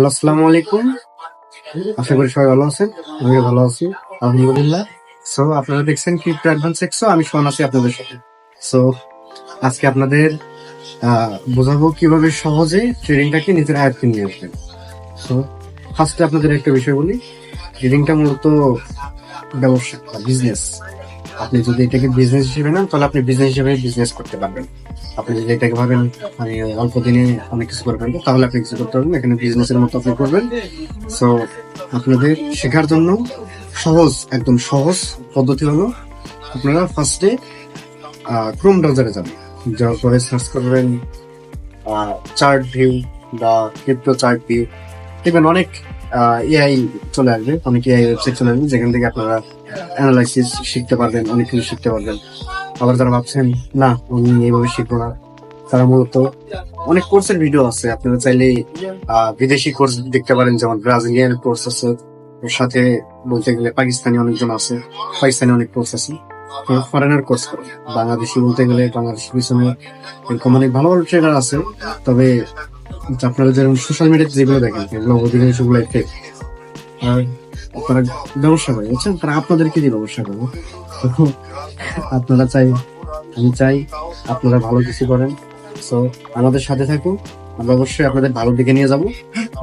Hello, আসসালামু আলাইকুম। আশা করি সবাই ভালো আছেন আমি ভালো আছি, আলহামদুলিল্লাহ। সো আপনারা দেখছেন ক্রিপ্টো অ্যাডভান্স এক্সো আমি শোন আছি আপনাদের সাথে। সো আজকে আপনাদের বোঝাবো কীভাবে সহজে ট্রেডিংটাকে নিজের আয়ত্তে নিয়ে আসবেন। সো ফার্স্টে আপনাদের একটা বিষয় বলি। ট্রেডিংটা মূলত ব্যবসা বিজনেস আপনি যদি এটাকে বিজনেস হিসেবে নেন, তাহলে আপনি বিজনেস হিসেবে বিজনেস করতে পারবেন। আপনি যদি এটাকে ভাবেন আমি অল্প দিনে অনেক কিছু করবেন, তাহলে আপনি কিছু করতে পারবেন। এখানে বিজনেসের মতো আপনি করবেন। সো আপনাদের শেখার জন্য সহজ, একদম সহজ পদ্ধতি হলো, আপনারা ফার্স্টে ক্রোম ব্রাউজারে যাবেন যাওয়ার পরে সার্চ করবেন চার্ট ভিউ বা ক্রিপ্টো চার্ট ভিউ দেখবেন অনেক এআই চলে আসবে। অনেক এআই ওয়েবসাইট চলে আসবে, যেখান থেকে আপনারা অ্যানালাইসিস শিখতে পারবেন, অনেক কিছু শিখতে পারবেন। আবার যারা ভাবছেন, না, আমি এইভাবে শিখব না, তারা মূলত অনেক কোর্সের ভিডিও আছে। আপনারা চাইলে বিদেশি কোর্স দেখতে পারেন, যেমন ব্রাজিলিয়ান কোর্স আছে। ওর সাথে বলতে গেলে পাকিস্তানি অনেকজন আছে। পাকিস্তানি অনেক কোর্স আছে। ফরেনার কোর্স করে। বাংলাদেশি বলতে গেলে বাংলাদেশের পিছনে এরকম অনেক ভালো ভালো ট্রেনার আছে। তবে আপনারা যেরকম সোশ্যাল মিডিয়াতে যেগুলো দেখেন এগুলো অধিকাংশগুলো ফেক আপনারা ব্যবসা করেন বুঝছেন তারা আপনাদেরকে দিয়ে ব্যবসা করব আপনারা চাই, আমি চাই আপনারা ভালো কিছু করেন। সো আমাদের সাথে থাকুন, আমরা অবশ্যই আপনাদের ভালোর দিকে নিয়ে যাব।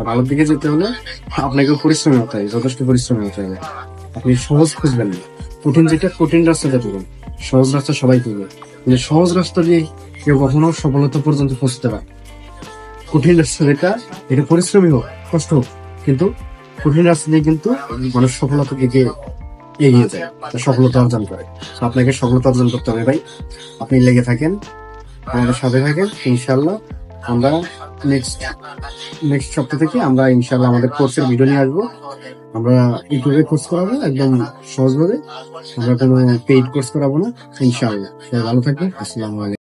ভালোর দিকে যেতে হলে আপনাকে পরিশ্রমী হতে হবে যথেষ্ট পরিশ্রমী হতে হবে। আপনি সহজ খুঁজবেন না। কঠিন যেটা, কঠিন রাস্তাটা করুন সহজ রাস্তা সবাই করবে কিন্তু সহজ রাস্তা দিয়ে কেউ কখনো সফলতা পর্যন্ত পৌঁছতে পারে কঠিন রাস্তা এটা পরিশ্রমী হোক, কষ্ট হোক, কিন্তু কঠিন রাস্তা দিয়ে কিন্তু মানুষ সফলতা দিকে এগিয়ে যায় সফলতা অর্জন করে। আপনাকে সফলতা অর্জন করতে হবে ভাই। আপনি লেগে থাকেন, আমাদের সাথে থাকেন ইনশাল্লাহ আমরা নেক্সট নেক্সট সপ্তাহ থেকে আমরা ইনশাল্লাহ আমাদের কোর্সের ভিডিও নিয়ে আসব। আমরা ইউটিউবে কোর্স করাবো, একদম সহজভাবে। আমরা কোনো পেইড কোর্স করাবো না ইনশাল্লাহ ভালো থাকবেন, আসসালামু আলাইকুম।